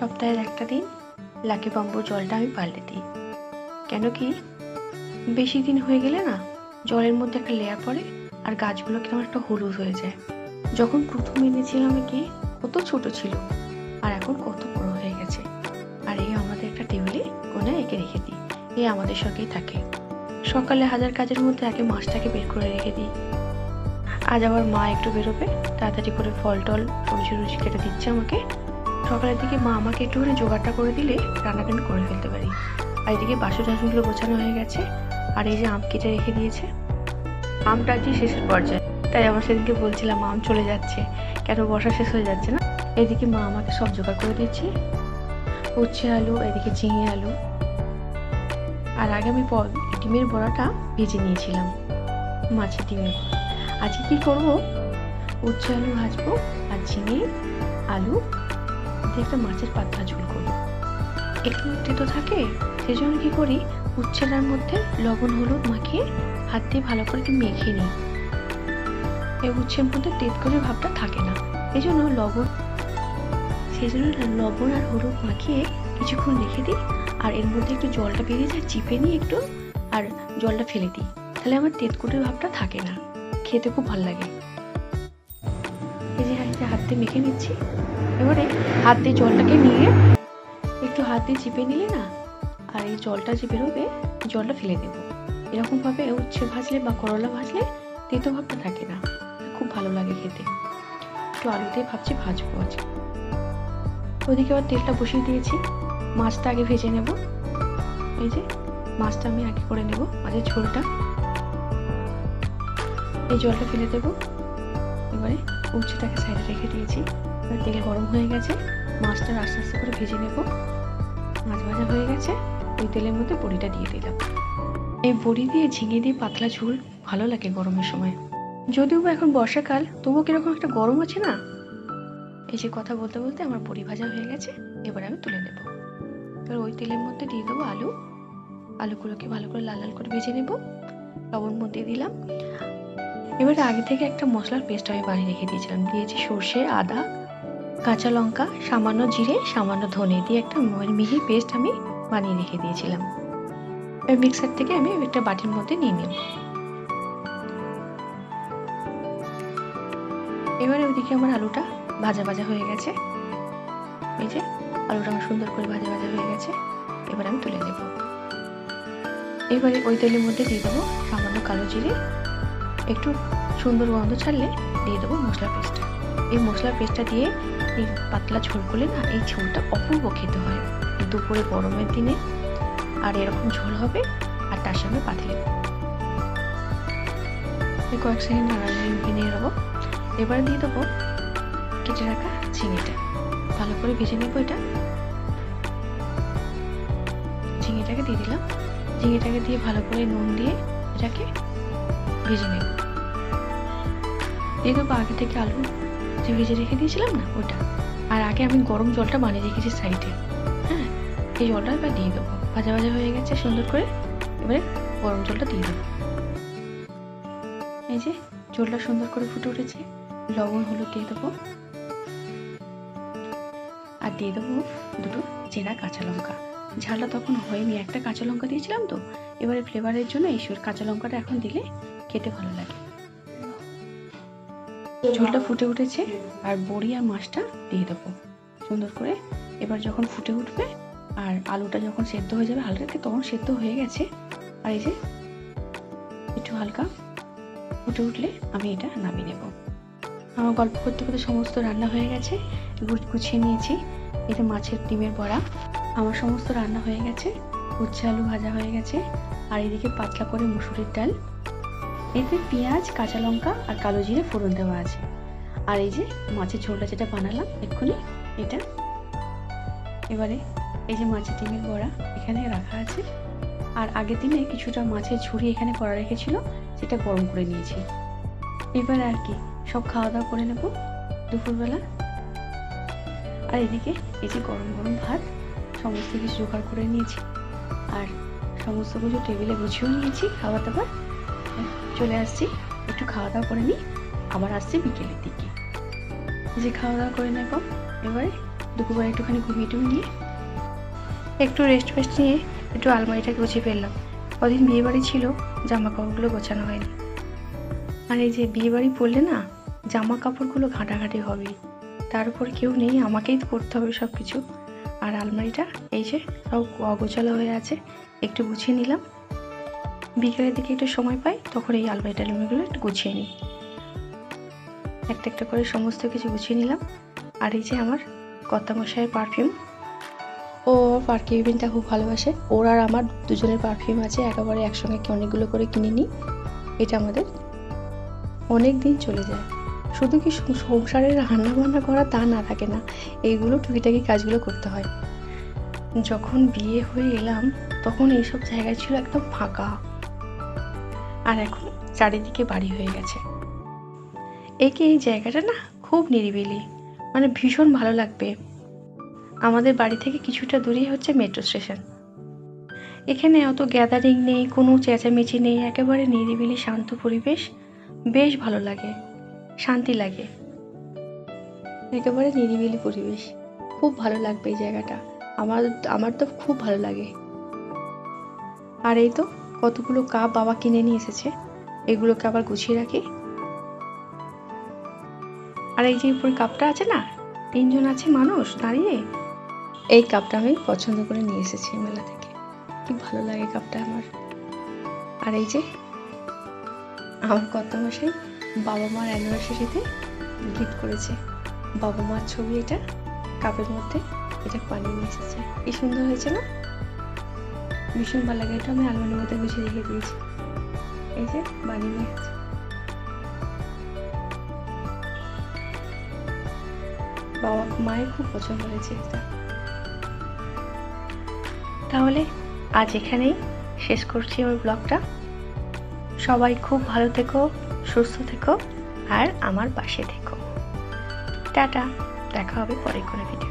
সপ্তাহের একটা দিন লাকি বাম্বুর জলটা আমি পাল্টে দিই। কেন কি? বেশি দিন হয়ে গেলে না, জলের মধ্যে একটা লেয়ার পড়ে আর গাছগুলো কেমন একটা হলুদ হয়ে যায়। যখন প্রথম এনেছিলাম কি কত ছোট ছিল আর এখন কত বড় হয়ে গেছে। আর এই আমাদের একটা টেবিলে কোণে একে রেখে দিই। এই আমাদের সঙ্গেই থাকে। সকালে হাজার কাজের মধ্যে আগে মাছটাকে বের করে রেখে দিই। আজ আবার মা একটু বেরোবে, তাড়াতাড়ি করে ফল টল সবজি রুচি কেটে দিচ্ছে আমাকে। সকালের দিকে মা আমাকে একটুখানি জোগাড়টা করে দিলে রান্নাটা করে ফেলতে পারি। আর এদিকে বাসন টাসনগুলো গোছানো হয়ে গেছে, আর এই যে আম কেটে রেখে দিয়েছে। আমটা আজকে শেষের পর্যায়ে, তাই আমার সেদিনকে বলছিলাম আম চলে যাচ্ছে, কেন বর্ষা শেষ হয়ে যাচ্ছে না? এদিকে মা আমাকে সব জোগাড় করে দিয়েছে। উচ্ছে আলু, এদিকে ঝিঙে আলু। আর আগে আমি ডিমের বড়াটা ভেজে নিয়েছিলাম, মাছের ডিমের আজকে কি করব? উচ্ছে আলু ভাজবো, আর ঝিঙে আলু দিয়ে একটা মাছের পাতলা ঝোল করব একটু তেতো থাকে, সেই জন্য কি করি উচ্ছেটার মধ্যে লবণ, হলুদ মাখিয়ে হাত দিয়ে ভালো করে একটু মেখে নিই। এই উচ্ছের মধ্যে তেত করে ভাবটা থাকে না। এই জন্য লবণ, সেই জন্য লবণ আর হলুদ মাখিয়ে কিছুক্ষণ রেখে দিই আর এর মধ্যে একটু জলটা বেরিয়ে যায়, চিপে নিই একটু আর জলটা ফেলে দিই। তাহলে আমার তেতকুটের ভাবটা থাকে না। খেতে খুব ভালো লাগে। এই যে হাতে মেখে নিচ্ছি। এবারে হাত দিয়ে জলটাকে নিয়ে একটু হাত চিপে নিলে না, আর এই জলটা যে বেরোবে, জলটা ফেলে দেবো। এরকমভাবে উচ্ছে ভাজলে বা করলা ভাজলে তেতো ভাবটা থাকে না, খুব ভালো লাগে খেতে। একটু আলু দিয়ে ভাবছি ভাজবো আজ। ওদিকে আবার তেলটা বসিয়ে দিয়েছি, মাছটা আগে ভেজে নেব। এই যে, মাছটা আমি আগে করে নেব, মাছের ঝোলটা। এই জলটা ফেলে দেবো। এবারে উচ্ছেটাকে সাইডে রেখে দিয়েছি। এবার তেল গরম হয়ে গেছে। মাছটা আস্তে আস্তে করে ভেজে নেব। মাছ ভাজা হয়ে গেছে। ওই তেলের মধ্যে বড়িটা দিয়ে দিলাম। এই বড়ি দিয়ে ঝিঙে দিয়ে পাতলা ঝোল ভালো লাগে গরমের সময়। যদিও এখন বর্ষাকাল, তবুও কীরকম একটা গরম আছে না? এই যে কথা বলতে বলতে আমার বড়ি ভাজা হয়ে গেছে। এবার আমি তুলে নেব। এবার ওই তেলের মধ্যে দিয়ে দেবো আলু। আলুগুলোকে ভালো করে লাল লাল করে ভেজে নেব। লবণ মধ্যে দিলাম। এবারে আগে থেকে একটা মশলার পেস্ট আমি বানিয়ে রেখে দিয়েছিলাম। দিয়েছি সর্ষে, আদা কাঁচা লঙ্কা, সামান্য জিরে, সামান্য ধনে দিয়ে একটা মিহি পেস্ট আমি বানিয়ে রেখে দিয়েছিলাম। এবার মিক্সার থেকে আমি একটা বাটির মধ্যে নিয়ে নেব। এবারে ওইদিকে আমার আলুটা ভাজা ভাজা হয়ে গেছে। এই যে, আলুটা আমার সুন্দর করে ভাজা ভাজা হয়ে গেছে। এবার আমি তুলে নেব। এবারে ওই তেলের মধ্যে দিয়ে দেবো সামান্য কালো জিরে। একটু সুন্দর গন্ধ ছাড়লে দিয়ে দেবো মশলা পেস্টটা এই মশলা পেস্টটা দিয়ে এই পাতলা ঝোল করলে না, এই ঝোলটা অপূর্ব খেতে হয়। দুপুরে গরমের দিনে আর এরকম ঝোল হবে, আর তার সঙ্গে পাতলে। এই কয়েক সেকেন্ড নাড়াড়ি নিয়ে নেব। এবার দিয়ে দেবো কেটে রাখা ঝিঙেটা ভালো করে ভেজে নেব এটা। ঝিঙেটাকে দিয়ে দিলাম। ঝিঙেটাকে দিয়ে ভালো করে নুন দিয়ে এটাকে ভেজে নেব। দিয়ে দেবো আগে থেকে আলু যে ভেজে রেখে দিয়েছিলাম না? ওটা। আর আগে আমি গরম জলটা বানিয়ে রেখেছি সাইডে হ্যাঁ এই জলটা এবার দিয়ে দেবো। ভাজা ভাজা হয়ে গেছে, সুন্দর করে এবারে গরম জলটা দিয়ে দেবো। এই যে, জলটা সুন্দর করে ফুটে উঠেছে। লবণ, হলুদ দিয়ে দেবো। আর দিয়ে দেবো দুটো চেরা কাঁচা লঙ্কা। ঝালটা তখন হয়নি, একটা কাঁচা লঙ্কা দিয়েছিলাম তো। এবারে ফ্লেভারের জন্য এই কাঁচা লঙ্কাটা এখন দিলে খেতে ভালো লাগে। ঝোলটা ফুটে উঠেছে, আর বড়ি আর মাছটা দিয়ে দেবো। সুন্দর করে এবার যখন ফুটে উঠবে, আর আলুটা যখন সেদ্ধ হয়ে যাবে হালকা তখন সেদ্ধ হয়ে গেছে। আর এই যে একটু হালকা ফুটে উঠলে আমি এটা নামিয়ে নেব। আমার গল্প করতে করতে সমস্ত রান্না হয়ে গেছে গুছিয়ে নিয়েছি। এটা মাছের ডিমের বড়া, আমার সমস্ত রান্না হয়ে গেছে। উচ্ছে আলু ভাজা হয়ে গেছে। আর এদিকে পাতলা করে মুসুরির ডাল এতে পেঁয়াজ, কাঁচা লঙ্কা আর কালো জিরে ফোড়ন দেওয়া আছে। আর এই যে মাছের ঝোলটা যেটা বানালাম এক্ষুনি, এটা। এবারে এই যে মাছের ডিমের বড়া এখানে রাখা আছে। আর আগের দিনে কিছুটা মাছের ঝুড়ি এখানে করা রেখেছিল, সেটা গরম করে নিয়েছি। এবার আর কি, সব খাওয়া দাওয়া করে নেব দুপুরবেলা। আর এদিকে এই যে গরম গরম ভাত, সমস্ত কিছু জোগাড় করে নিয়েছি। আর সমস্ত কিছু টেবিলে গুছিয়েও নিয়েছি, খাবার দাবার। চলে আসছি। একটু খাওয়া দাওয়া করে নিই আবার আসছি বিকেলের দিকে। যে খাওয়া দাওয়া করে নেব, এবারে দুপুরবার একটুখানি ঘুমিয়ে টুমি টুমিয়ে একটু রেস্ট ফেস্ট নিয়ে একটু আলমারিটা গুছিয়ে ফেললাম। কদিন বিয়ে বাড়ি ছিল জামা কাপড়গুলো গোছানো হয়নি। আর এই যে বিয়ে বাড়ি পড়লে না জামা কাপড়গুলো ঘাঁটাঘাঁটি হবে। তার উপর কেউ নেই, আমাকেই করতে হবে সব কিছু আর আলমারিটা এই যে সব অগোছালো হয়ে আছে, একটু গুছিয়ে নিলাম। বিকেলের দিকে একটু সময় পাই, তখন এই আলমারি টালমারিগুলো একটু গুছিয়ে নিই। একটা একটা করে সমস্ত কিছু গুছিয়ে নিলাম। আর এই যে আমার কর্তামশাইয়ের পারফিউম ও পারফিউমটা খুব ভালোবাসে। ওর আর আমার দুজনের পারফিউম আছে, একেবারে একসঙ্গে কি অনেকগুলো করে কিনে নিই। এটা আমাদের অনেক দিন চলে যায়। শুধু কি সংসারের রান্না বান্না করা তা না থাকে না, এইগুলো টুকিটাকি কাজগুলো করতে হয়। যখন বিয়ে হয়ে এলাম, তখন এইসব জায়গায় ছিল একদম ফাঁকা। আর এখন চারিদিকে বাড়ি হয়ে গেছে। একে এই জায়গাটা না খুব নিরিবিলি মানে ভীষণ ভালো লাগবে। আমাদের বাড়ি থেকে কিছুটা দূরেই হচ্ছে মেট্রো স্টেশন। এখানে অত গ্যাদারিং নেই, কোনো চেঁচামেচি নেই, একেবারে নিরিবিলি, শান্ত পরিবেশ। বেশ ভালো লাগে, শান্তি লাগে। একেবারে নিরিবিলি পরিবেশ। খুব ভালো লাগবে এই জায়গাটা। আমার আমার তো খুব ভালো লাগে। আর এই তো কতগুলো কাপ বাবা কিনে নিয়ে এসেছে, এগুলোকে আবার গুছিয়ে রাখি। আর এই যে উপরে কাপটা আছে না, তিনজন আছে মানুষ দাঁড়িয়ে, এই কাপটা আমি পছন্দ করে নিয়ে এসেছি মেলা থেকে। কি ভালো লাগে কাপটা আমার। আর এই যে, আমার কত মাসে বাবা মার অ্যানিভার্সারিতে গিফট করেছে। বাবা মার ছবি এটা, কাপের মধ্যে এটা বানিয়ে নিয়ে এসেছে। কি সুন্দর হয়েছে না? ভীষণ ভালো লাগে। এটা আমি আলমারির মধ্যে গুছিয়ে রেখে দিয়েছি। এই যে বানিয়ে বাবা মায়ের খুব পছন্দ হয়েছে তাহলে আজ এখানেই শেষ করছি আমার ব্লগটা। সবাই খুব ভালো থেকো, সুস্থ থেকো, আর আমার পাশে থেকো। টাটা, দেখা হবে পরে কোনো ভিডিও